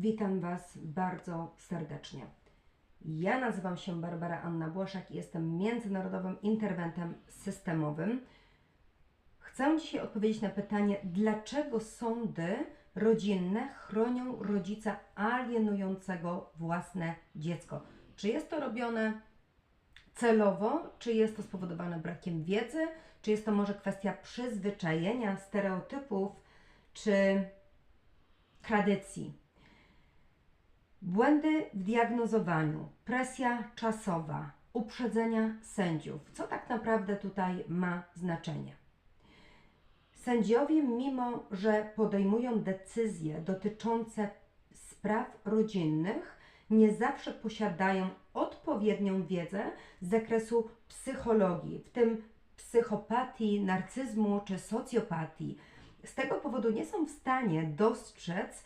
Witam Was bardzo serdecznie. Ja nazywam się Barbara Anna Błaszak i jestem międzynarodowym interwentem systemowym. Chcę dzisiaj odpowiedzieć na pytanie, dlaczego sądy rodzinne chronią rodzica alienującego własne dziecko. Czy jest to robione celowo, czy jest to spowodowane brakiem wiedzy, czy jest to może kwestia przyzwyczajenia, stereotypów, czy tradycji. Błędy w diagnozowaniu, presja czasowa, uprzedzenia sędziów. Co tak naprawdę tutaj ma znaczenie? Sędziowie, mimo że podejmują decyzje dotyczące spraw rodzinnych, nie zawsze posiadają odpowiednią wiedzę z zakresu psychologii, w tym psychopatii, narcyzmu czy socjopatii. Z tego powodu nie są w stanie dostrzec